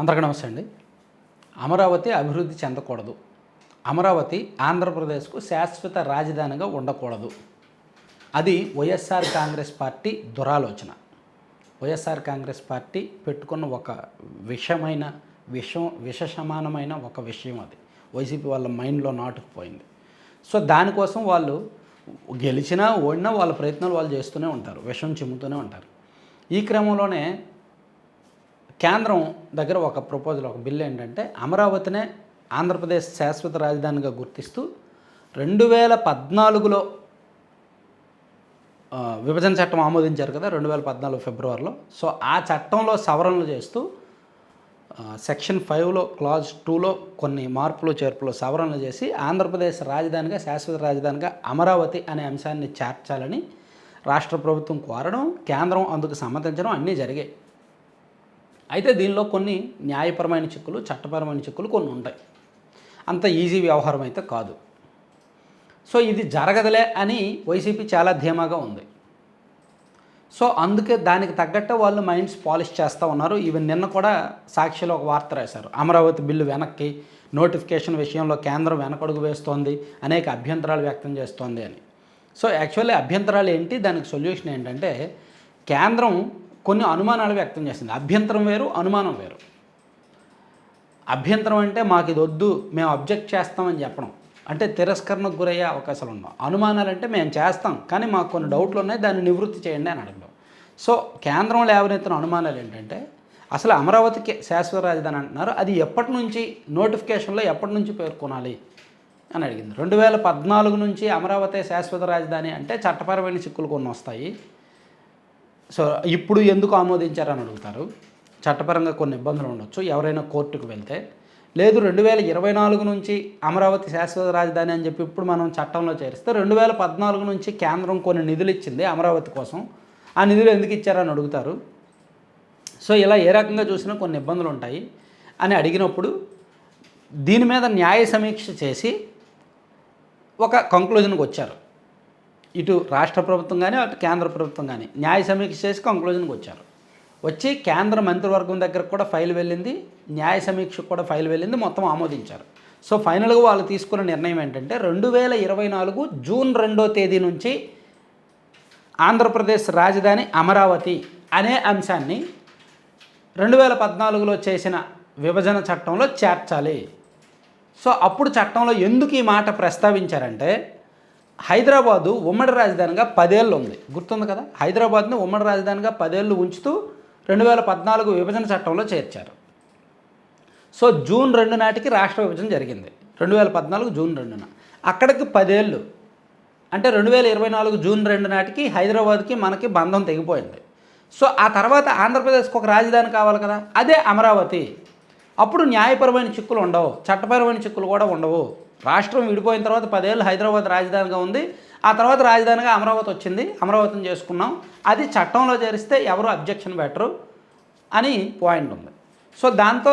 అందరికీ నమస్తే అండి. అమరావతి అభివృద్ధి చెందకూడదు. అమరావతి ఆంధ్రప్రదేశ్కు శాశ్వత రాజధానిగా ఉండకూడదు. అది వైఎస్ఆర్ కాంగ్రెస్ పార్టీ దురాలోచన. వైఎస్ఆర్ కాంగ్రెస్ పార్టీ పెట్టుకున్న ఒక విషమైన విషం విష సమానమైన ఒక విషయం అది. వైసీపీ వాళ్ళ మైండ్లో నాటుకుపోయింది. సో దానికోసం వాళ్ళు గెలిచినా ఓడినా వాళ్ళ ప్రయత్నాలు వాళ్ళు చేస్తూనే ఉంటారు. విషం చిమ్ముతూనే ఉంటారు. ఈ క్రమంలోనే కేంద్రం దగ్గర ఒక ప్రపోజల్ ఒక బిల్ ఏంటంటే అమరావతినే ఆంధ్రప్రదేశ్ శాశ్వత రాజధానిగా గుర్తిస్తూ రెండు వేల పద్నాలుగులో విభజన చట్టం ఆమోదించారు కదా రెండు వేల పద్నాలుగు ఫిబ్రవరిలో. సో ఆ చట్టంలో సవరణలు చేస్తూ సెక్షన్ ఫైవ్లో క్లాజ్ టూలో కొన్ని మార్పులు చేర్పులు సవరణలు చేసి ఆంధ్రప్రదేశ్ రాజధానిగా శాశ్వత రాజధానిగా అమరావతి అనే అంశాన్ని చేర్చాలని రాష్ట్ర ప్రభుత్వం కోరడం కేంద్రం అందుకు సమ్మతించడం అన్నీ జరిగాయి. అయితే దీనిలో కొన్ని న్యాయపరమైన చిక్కులు చట్టపరమైన చిక్కులు కొన్ని ఉంటాయి. అంత ఈజీ వ్యవహారం అయితే కాదు. సో ఇది జరగదులే అని వైసీపీ చాలా ధీమాగా ఉంది. సో అందుకే దానికి తగ్గట్టు వాళ్ళు మైండ్స్ పాలిష్ చేస్తూ ఉన్నారు. ఈవెన్ నిన్న కూడా సాక్షిలో ఒక వార్త రాశారు. అమరావతి బిల్లు వెనక్కి నోటిఫికేషన్ విషయంలో కేంద్రం వెనకడుగు వేస్తోంది అనేక అభ్యంతరాలు వ్యక్తం చేస్తోంది అని. సో యాక్చువల్లీ అభ్యంతరాలు ఏంటి? దానికి సొల్యూషన్ ఏంటంటే కేంద్రం కొన్ని అనుమానాలు వ్యక్తం చేసింది అభ్యంతరం వేరు అనుమానం వేరు. అభ్యంతరం అంటే మాకు ఇది వద్దు మేము అబ్జెక్ట్ చేస్తామని చెప్పడం. అంటే తిరస్కరణకు గురయ్యే అవకాశాలు ఉన్నాం అనుమానాలు అంటే మేము చేస్తాం కానీ మాకు కొన్ని డౌట్లు ఉన్నాయి దాన్ని నివృత్తి చేయండి అని అడగడం. సో కేంద్రం లేవనెత్తిన అనుమానాలు ఏంటంటే అసలు అమరావతికి శాశ్వత రాజధాని అంటున్నారు అది ఎప్పటి నుంచి నోటిఫికేషన్లో ఎప్పటి నుంచి పేర్కొనాలి అని అడిగింది. రెండు వేల పద్నాలుగు నుంచి అమరావతి శాశ్వత రాజధాని అంటే చట్టపరమైన చిక్కులు కొన్ని వస్తాయి. సో ఇప్పుడు ఎందుకు ఆమోదించారని అడుగుతారు. చట్టపరంగా కొన్ని ఇబ్బందులు ఉండొచ్చు. ఎవరైనా కోర్టుకు వెళ్తే లేదు రెండు వేల ఇరవై నాలుగు నుంచి అమరావతి శాశ్వత రాజధాని అని చెప్పి ఇప్పుడు మనం చట్టంలో చేరిస్తే రెండు వేల పద్నాలుగు నుంచి కేంద్రం కొన్ని నిధులు ఇచ్చింది అమరావతి కోసం. ఆ నిధులు ఎందుకు ఇచ్చారని అడుగుతారు. సో ఇలా ఏ రకంగా చూసినా కొన్ని ఇబ్బందులు ఉంటాయి అని అడిగినప్పుడు దీని మీద న్యాయ సమీక్ష చేసి ఒక కంక్లూజన్కి వచ్చారు. ఇటు రాష్ట్ర ప్రభుత్వం కానీ అటు కేంద్ర ప్రభుత్వం కానీ న్యాయ సమీక్ష చేసి కంక్లూజన్కి వచ్చారు. వచ్చి కేంద్ర మంత్రివర్గం దగ్గర కూడా ఫైల్ వెళ్ళింది. న్యాయ సమీక్షకు కూడా ఫైల్ వెళ్ళింది. మొత్తం ఆమోదించారు. సో ఫైనల్గా వాళ్ళు తీసుకున్న నిర్ణయం ఏంటంటే రెండు వేల ఇరవై నాలుగు జూన్ రెండో తేదీ నుంచి ఆంధ్రప్రదేశ్ రాజధాని అమరావతి అనే అంశాన్ని రెండు వేల పద్నాలుగులో చేసిన విభజన చట్టంలో చేర్చాలి. సో అప్పుడు చట్టంలో ఎందుకు ఈ మాట ప్రస్తావించారంటే హైదరాబాదు ఉమ్మడి రాజధానిగా పదేళ్ళు ఉంది. గుర్తుంది కదా? హైదరాబాద్ని ఉమ్మడి రాజధానిగా పదేళ్ళు ఉంచుతూ రెండు వేల పద్నాలుగు విభజన చట్టంలో చేర్చారు. సో జూన్ రెండు నాటికి రాష్ట్ర విభజన జరిగింది. రెండు వేల పద్నాలుగు జూన్ రెండున. అక్కడికి పదేళ్ళు. అంటే రెండు వేల ఇరవై నాలుగు జూన్ రెండు నాటికి హైదరాబాద్కి మనకి బంధం తెగిపోయింది. సో ఆ తర్వాత ఆంధ్రప్రదేశ్కి ఒక రాజధాని కావాలి కదా? అదే అమరావతి. అప్పుడు న్యాయపరమైన చిక్కులు ఉండవు. చట్టపరమైన చిక్కులు కూడా ఉండవు. రాష్ట్రం విడిపోయిన తర్వాత పదేళ్ళు హైదరాబాద్ రాజధానిగా ఉంది. ఆ తర్వాత రాజధానిగా అమరావతి వచ్చింది. అమరావతిని చేసుకున్నాం. అది చట్టంలో చేరిస్తే ఎవరు అబ్జెక్షన్ పెట్టరు అని పాయింట్ ఉంది. సో దాంతో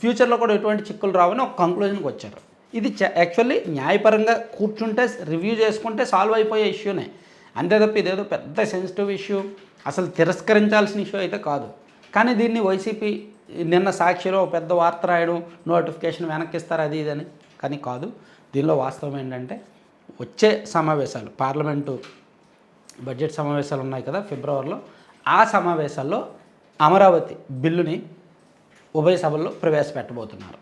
ఫ్యూచర్లో కూడా ఎటువంటి చిక్కులు రావని ఒక కంక్లూజన్కి వచ్చారు. ఇది యాక్చువల్లీ న్యాయపరంగా కూర్చుంటే రివ్యూ చేసుకుంటే సాల్వ్ అయిపోయే ఇష్యూనే అంతే తప్ప ఇదేదో పెద్ద సెన్సిటివ్ ఇష్యూ అసలు తిరస్కరించాల్సిన ఇష్యూ అయితే కాదు. కానీ దీన్ని వైసీపీ నిన్న సాక్షిలో ఒక పెద్ద వార్త రాయడం నోటిఫికేషన్ వెనక్కిస్తారు అది ఇదని కానీ కాదు దీనిలో వాస్తవం ఏంటంటే వచ్చే సమావేశాలు పార్లమెంటు బడ్జెట్ సమావేశాలు ఉన్నాయి కదా ఫిబ్రవరిలో ఆ సమావేశాల్లో అమరావతి బిల్లుని ఉభయ సభల్లో ప్రవేశపెట్టబోతున్నారు.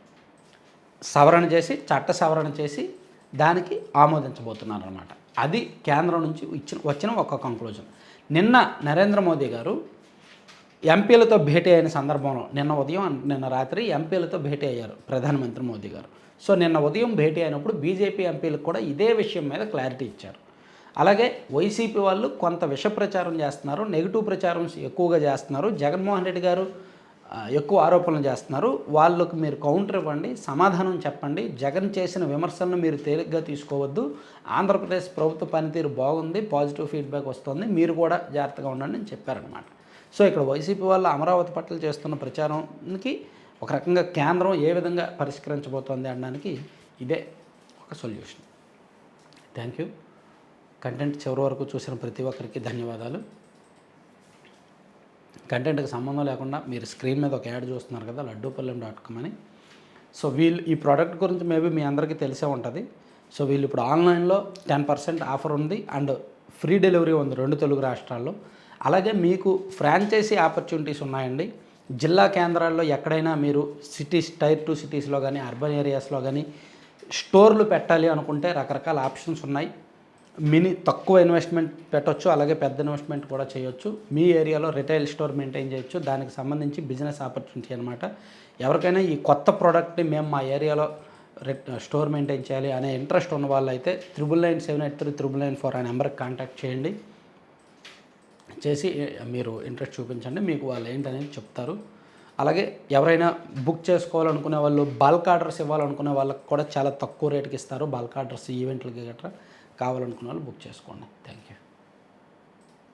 సవరణ చేసి చట్ట సవరణ చేసి దానికి ఆమోదించబోతున్నారు అనమాట అది కేంద్రం నుంచి ఇచ్చిన వచ్చిన ఒక కంక్లూజన్ నిన్న నరేంద్ర మోదీ గారు ఎంపీలతో భేటీ అయిన సందర్భంలో నిన్న ఉదయం నిన్న రాత్రి ఎంపీలతో భేటీ అయ్యారు ప్రధానమంత్రి మోదీ గారు. సో నిన్న ఉదయం భేటీ అయినప్పుడు బీజేపీ ఎంపీలకు కూడా ఇదే విషయం మీద క్లారిటీ ఇచ్చారు. అలాగే వైసీపీ వాళ్ళు కొంత విష ప్రచారం చేస్తున్నారు నెగిటివ్ ప్రచారం ఎక్కువగా చేస్తున్నారు. జగన్మోహన్ రెడ్డి గారు ఎక్కువ ఆరోపణలు చేస్తున్నారు. వాళ్ళకు మీరు కౌంటర్ ఇవ్వండి సమాధానం చెప్పండి. జగన్ చేసిన విమర్శలను మీరు తేలిగ్గా తీసుకోవద్దు. ఆంధ్రప్రదేశ్ ప్రభుత్వ పనితీరు బాగుంది పాజిటివ్ ఫీడ్బ్యాక్ వస్తుంది. మీరు కూడా జాగ్రత్తగా ఉండండి అని చెప్పారనమాట సో ఇక్కడ వైసీపీ వాళ్ళు అమరావతి పట్ల చేస్తున్న ప్రచారానికి ఒక రకంగా కేంద్రం ఏ విధంగా పరిష్కరించబోతోంది అనడానికి ఇదే ఒక సొల్యూషన్. Thank you. కంటెంట్ చివరి వరకు చూసిన ప్రతి ఒక్కరికి ధన్యవాదాలు. కంటెంట్కి సంబంధం లేకుండా మీరు స్క్రీన్ మీద ఒక యాడ్ చూస్తున్నారు కదా లడ్డూపల్లెం డాట్ కామ్ అని. సో వీళ్ళు ఈ ప్రోడక్ట్ గురించి మేబీ మీ అందరికీ తెలిసే ఉంటుంది. సో వీళ్ళు ఇప్పుడు ఆన్లైన్లో టెన్ పర్సెంట్ ఆఫర్ ఉంది అండ్ ఫ్రీ డెలివరీ ఉంది రెండు తెలుగు రాష్ట్రాల్లో. అలాగే మీకు ఫ్రాంచైజీ ఆపర్చునిటీస్ ఉన్నాయండి. జిల్లా కేంద్రాల్లో ఎక్కడైనా మీరు సిటీస్ టైర్ టూ సిటీస్లో కానీ అర్బన్ ఏరియాస్లో కానీ స్టోర్లు పెట్టాలి అనుకుంటే రకరకాల ఆప్షన్స్ ఉన్నాయి. మినీ తక్కువ ఇన్వెస్ట్మెంట్ పెట్టొచ్చు అలాగే పెద్ద ఇన్వెస్ట్మెంట్ కూడా చేయొచ్చు. మీ ఏరియాలో రిటైల్ స్టోర్ మెయింటైన్ చేయొచ్చు. దానికి సంబంధించి బిజినెస్ ఆపర్చునిటీ అనమాట ఎవరికైనా ఈ కొత్త ప్రోడక్ట్ని మేము మా ఏరియాలో స్టోర్ మెయింటైన్ చేయాలి అనే ఇంట్రెస్ట్ ఉన్న వాళ్ళైతే triple nine seven eight three triple nine four అనే నెంబర్కి కాంటాక్ట్ చేయండి. చేసి మీరు ఇంట్రెస్ట్ చూపించండి మీకు వాళ్ళు ఏంటనేది చెప్తారు. అలాగే ఎవరైనా బుక్ చేసుకోవాలనుకునే వాళ్ళు బల్క్ ఆర్డర్స్ ఇవ్వాలనుకునే వాళ్ళకి కూడా చాలా తక్కువ రేటుకి ఇస్తారు. బల్క్ ఆర్డర్స్ ఈవెంట్లకి గట్రా కావాలనుకునే వాళ్ళు బుక్ చేసుకోండి. Thank you